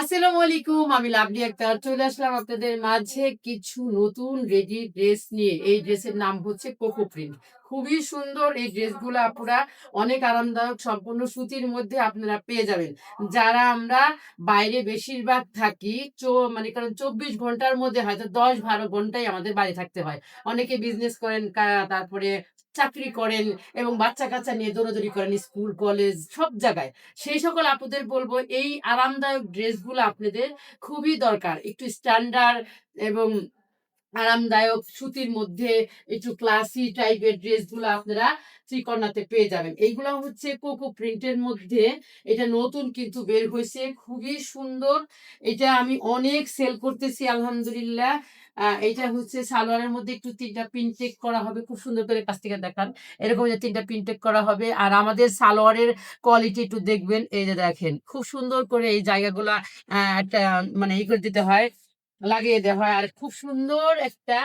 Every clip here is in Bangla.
আসসালামু আলাইকুম, আমি লাভলি আক্তার। চলে আসলাম আপনাদের মাঝে কিছু নতুন রেডি ড্রেস নিয়ে। এই ড্রেসের নাম হচ্ছে কোকো প্রিন্ট খুবই সুন্দর এই ড্রেসগুলো আপনারা অনেক আরামদায়ক, সম্পূর্ণ সুতির মধ্যে আপনারা পেয়ে যাবেন। যারা আমরা বাইরে বেশিরভাগ থাকি মানে কারণ চব্বিশ ঘণ্টার মধ্যে হয়তো দশ বারো ঘন্টাই আমাদের বাড়ি থাকতে হয়। অনেকে বিজনেস করেন তারপরে চাকরি করেন এবং বাচ্চা কাচ্চা নিয়ে দৌড়াদৌড়ি করেন স্কুল, কলেজ, সব জায়গায়। সেই সকল আপুদের বলব, এই আরামদায়ক ড্রেসগুলো আপনাদের খুবই দরকার। একটু স্ট্যান্ডার্ড এবং আরামদায়ক সুতির মধ্যে একটু ক্লাসি টাইপের ড্রেসগুলো আপনারা ত্রিকর্ণাতে পেয়ে যাবেন। এইগুলো হচ্ছে কোকো প্রিন্টের মধ্যে। এটা নতুন কিন্তু বের হয়েছে, খুবই সুন্দর। এটা আমি অনেক সেল করতেছি, আলহামদুলিল্লাহ। এটা হচ্ছে সালোয়ারের মধ্যে একটু তিনটা প্রিন্টেক করা হবে, খুব সুন্দর করে কাছ থেকে দেখান। এরকম যে তিনটা প্রিন্টেক করা হবে। আর আমাদের সালোয়ারের কোয়ালিটি একটু দেখবেন, এই যে দেখেন, খুব সুন্দর করে এই জায়গাগুলা একটা মানে ই করে দিতে হয়। লাগিয়ে দেওয়া হয়। আর খুব সুন্দর একটা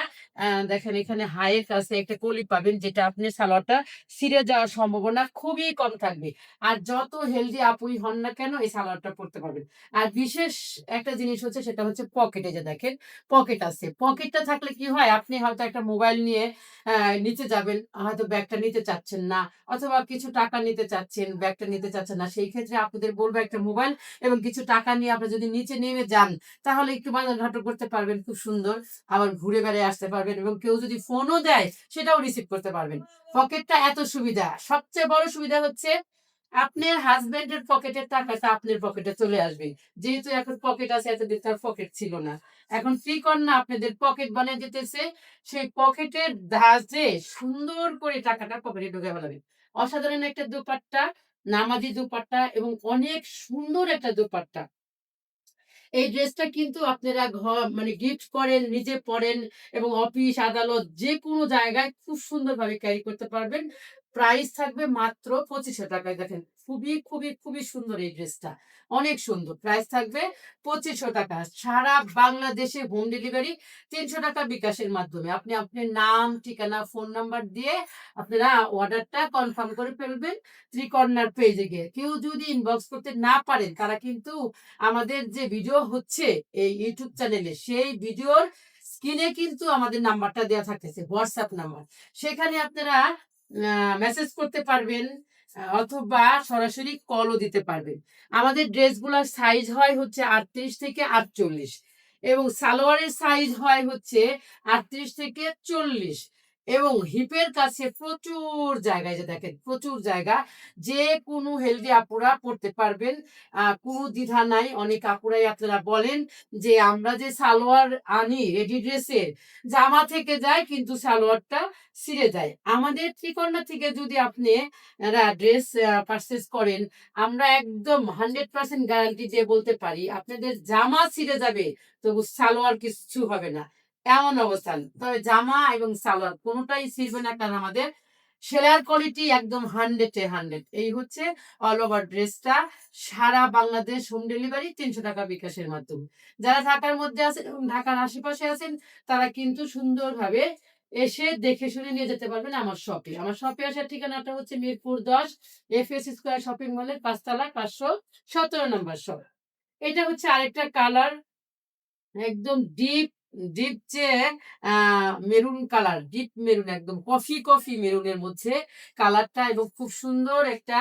দেখেন এখানে হাইয়ের কাছে একটা কলি পাবেন, যেটা আপনি সালোয়ারটা ছিঁড়ে যাওয়ার সম্ভাবনা খুবই কম থাকবে। আর যত হেলদি আপুই হন না কেন, এই সালোয়ারটা পরতে পারবেন। আর বিশেষ একটা জিনিস হচ্ছে, সেটা হচ্ছে পকেটে যে দেখেন পকেট আছে। পকেটটা থাকলে কি হয়, আপনি হয়তো একটা মোবাইল নিয়ে নিচে যাবেন, হয়তো ব্যাগটা নিতে চাচ্ছেন না, অথবা কিছু টাকা নিতে চাচ্ছেন ব্যাগটা নিতে চাচ্ছেন না, সেই ক্ষেত্রে আপনাদের বলব একটা মোবাইল এবং কিছু টাকা নিয়ে আপনি যদি নিচে নেমে যান, তাহলে একটু বাজার করতে পারবেন, খুব সুন্দর। আবার ঘুরে বেড়ায় আসতে পারবেন এবং কেউ যদি ফোনও দেয়, সেটাও রিসিভ করতে পারবেন। পকেটটা এত সুবিধা। সবচেয়ে বড় সুবিধা হচ্ছে, আপনার হাজবেন্ডের পকেটের টাকাটা আপনার পকেটে চলে আসবে। যেহেতু এখন পকেট আছে, এতদিন তার পকেট ছিল না। এখন ত্রিকন্যা আপনাদের পকেট বানিয়ে দিতেছে। সেই পকেটের ধাজে সুন্দর করে টাকাটা পকেটে ঢুকে ফেলাবে। অসাধারণ একটা দুপাট্টা, নামাজি দুপাট্টা এবং অনেক সুন্দর একটা দুপাট্টা। এই ড্রেসটা কিন্তু আপনারা ঘর মানে গিফট করেন, নিজে পরেন এবং অফিস আদালত যে কোনো জায়গায় খুব সুন্দরভাবে ক্যারি করতে পারবেন। প্রাইস থাকবে মাত্র পঁচিশশো টাকায়। দেখেন, খুবই খুবই খুবই সুন্দর এই ড্রেসটা। অনেক সুন্দর। প্রাইস থাকবে পঁচিশশো টাকা। সারা বাংলাদেশে হোম ডেলিভারি তিনশো টাকা বিকাশের মাধ্যমে। আপনি আপনার নাম, ঠিকানা ফোন নাম্বার দিয়ে আপনারা অর্ডারটা কনফার্ম করে ফেলবেন ত্রিকর্ণার পেজে গিয়ে। কেউ যদি ইনবক্স করতে না পারেন, তারা কিন্তু আমাদের যে ভিডিও হচ্ছে এই ইউটিউব চ্যানেলে সেই ভিডিওর স্ক্রিনে কিন্তু আমাদের নাম্বারটা দেওয়া থাকতেছে হোয়াটসঅ্যাপ নাম্বার সেখানে আপনারা মেসেজ করতে পারবেন অথবা সরাসরি কলও দিতে পারবেন। আমাদের ড্রেসগুলোর সাইজ হয় হচ্ছে আটত্রিশ থেকে আটচল্লিশ এবং সালোয়ারের সাইজ হয় হচ্ছে আটত্রিশ থেকে চল্লিশ। এবং হিপের কাছে প্রচুর জায়গায় যে দেখেন, প্রচুর জায়গা যে কোনো হেলদি আপুরা পড়তে পারবেন। কোনো দ্বিধা নাই। অনেক আপুরাই আপনারা বলেন যে, আমরা যে সালোয়ার আনি রেডি ড্রেসের জামা থেকে যায় কিন্তু সালোয়ারটা ছিঁড়ে যায়। আমাদের ত্রিকন্যা থেকে যদি আপনি ড্রেস পারচেস করেন, আমরা একদম হান্ড্রেড পার্সেন্ট গ্যারান্টি দিয়ে বলতে পারি, আপনাদের জামা ছিঁড়ে যাবে, তবু সালোয়ার কিছু হবে না। এমন অবস্থান। তবে জামা এবং সালোয়ার কোনোটাই ছিঁড়বে না, কারণ আমাদের সেলার কোয়ালিটি একদম হান্ড্রেড হান্ড্রেড এই হচ্ছে অল ওভার ড্রেসটা সারা বাংলাদেশ হোম ডেলিভারি তিনশো টাকা বিকাশের মাধ্যমে। যারা ঢাকার মধ্যে আছেন এবং ঢাকার আশেপাশে আছেন, তারা কিন্তু সুন্দরভাবে এসে দেখে শুনে নিয়ে যেতে পারবেন আমার শপে আমার শপে আসার ঠিকানাটা হচ্ছে মিরপুর দশ এফ এস স্কোয়ার শপিং মলের পাঁচতলা পাঁচশো সতেরো নম্বর শপ এটা হচ্ছে আরেকটা কালার একদম ডিপ ডিপ যে মেরুন কালার ডিপ মেরুন একদম কফি কফি মেরুনের মধ্যে কালারটা এবং খুব সুন্দর একটা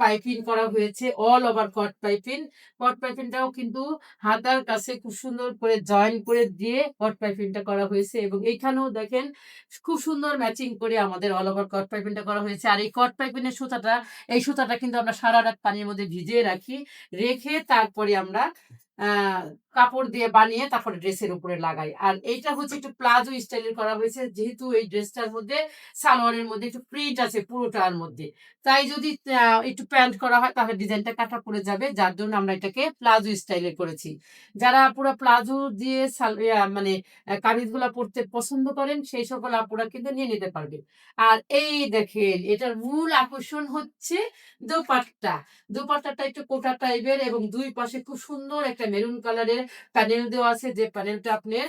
পাইপিং করা হয়েছে all over cut piping cut পাইপিংটাও কিন্তু হাতার কাছে খুব সুন্দর করে জয়েন করে দিয়ে কট পাইপিংটা করা হয়েছে এবং এইখানেও দেখেন খুব সুন্দর ম্যাচিং করে আমাদের অল ওভার কট পাইপিংটা করা হয়েছে। আর এই কট পাইপিনের সুতাটা, এই সুতাটা কিন্তু আমরা সারা রাত পানির মধ্যে ভিজিয়ে রাখি, রেখে তারপরে আমরা কাপড় দিয়ে বানিয়ে তারপরে ড্রেসের উপরে লাগাই। আর এইটা হচ্ছে একটু প্লাজো স্টাইলের করা হয়েছে, যেহেতু এই ড্রেসটার মধ্যে সালোয়ারের মধ্যে একটু প্রিন্ট আছে পুরোটার মধ্যে। তাই যদি একটু প্যান্ট করা হয় তাহলে ডিজাইনটা কাটা পড়ে যাবে, যার জন্য আমরা এটাকে প্লাজো স্টাইলের করেছি। যারা পুরো প্লাজো দিয়ে মানে কামিজগুলা পরতে পছন্দ করেন, সেই সকল আপুরা কিন্তু নিয়ে নিতে পারবেন আর এই দেখেন, এটার মূল আকর্ষণ হচ্ছে দোপাট্টা। দোপাট্টাটা একটু কোটা টাইপের এবং দুই পাশে খুব সুন্দর একটা মেরুন কালারের প্যানেল দেওয়া আছে, যে প্যানেলটা আপনার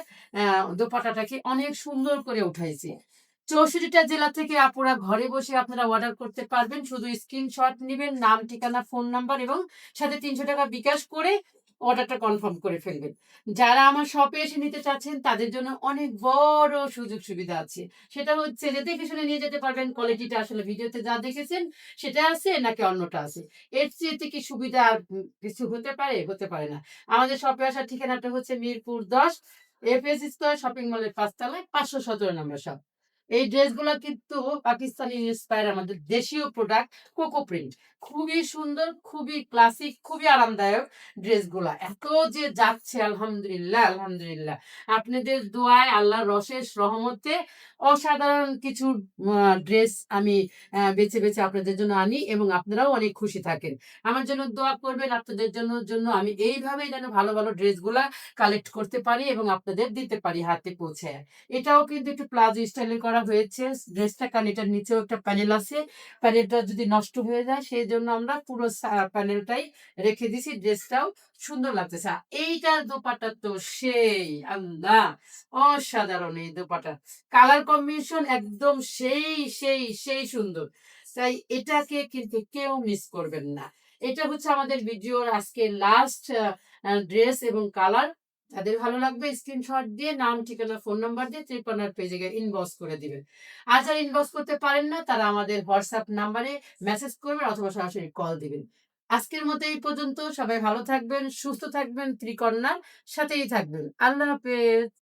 দোপাটাটাকে অনেক সুন্দর করে উঠাইছে। চৌষট্টিটা জেলা থেকে আপনারা ঘরে বসে আপনারা অর্ডার করতে পারবেন। শুধু স্ক্রিনশট নেবেন, নাম, ঠিকানা ফোন নাম্বার এবং সাথে তিনশো টাকা বিকাশ করে অর্ডারটা কনফার্ম করে ফেলবেন। যারা আমার শপে এসে নিতে চাচ্ছেন, তাদের জন্য অনেক বড় সুযোগ সুবিধা আছে। সেটা হচ্ছে যে, দেখে শুনে নিয়ে যেতে পারবেন। কোয়ালিটিটা আসলে ভিডিওতে যা দেখেছেন, সেটা আছে নাকি অন্যটা আছে? এর চেয়ে কি সুবিধা কিছু হতে পারে? হতে পারে না। আমাদের শপে আসার ঠিকানাটা হচ্ছে মিরপুর দশ এফএস স্কোয়ার শপিং মলের পাঁচতলায় পাঁচশো সতেরো নম্বর শপ এই ড্রেসগুলো কিন্তু পাকিস্তানি ইন্সপায়ার আমাদের দেশীয় প্রোডাক্ট কোকো প্রিন্ট খুবই সুন্দর, খুবই ক্লাসিক খুবই আরামদায়ক ড্রেসগুলা। এত যে যাচ্ছে, আলহামদুলিল্লাহ আলহামদুলিল্লাহ। আপনাদের দোয়ায় আল্লাহ রশেষ রহমতে অসাধারণ কিছু ড্রেস আমি বেছে বেছে আপনাদের জন্য আনি এবং আপনারাও অনেক খুশি থাকেন। আমার জন্য দোয়া করবেন, আপনাদের জন্য জন্য আমি এইভাবেই যেন ভালো ভালো ড্রেসগুলা কালেক্ট করতে পারি এবং আপনাদের দিতে পারি হাতে পৌঁছে। এটাও কিন্তু একটু প্লাজো স্টাইলে করা হয়েছে। ড্রেসটা কারণ এটার নিচেও একটা প্যানেল আছে। প্যানেলটা যদি নষ্ট হয়ে যায় সেই জন্য আমরা পুরো প্যানেলটাই রেখে দিছি। ড্রেসটাও সুন্দর লাগতেছে। এইটার দোপাটা তো সেই, আল্লাহ! অসাধারণ এই দোপাটা কালার কম্বিনেশন একদম সেই সেই সেই সুন্দর। তাই এটাকে কিন্তু কেউ মিস করবেন না। এটা হচ্ছে আমাদের ভিডিওর আজকে লাস্ট ড্রেস এবং কালার তাদের ভালো লাগবে স্ক্রিনশট দিয়ে নাম, ঠিকানা ফোন নাম্বার দিয়ে ত্রিপনার পেজে গিয়ে ইনবক্স করে দিবেন। আর যারা ইনবক্স করতে পারেন না, তারা আমাদের হোয়াটসঅ্যাপ নাম্বারে মেসেজ করবেন অথবা সরাসরি কল দিবেন। আজকের মতো এই পর্যন্ত, সবাই ভালো থাকবেন, সুস্থ থাকবেন, ত্রিকন্যার সাথেই থাকবেন। আল্লাহ হাফেজ।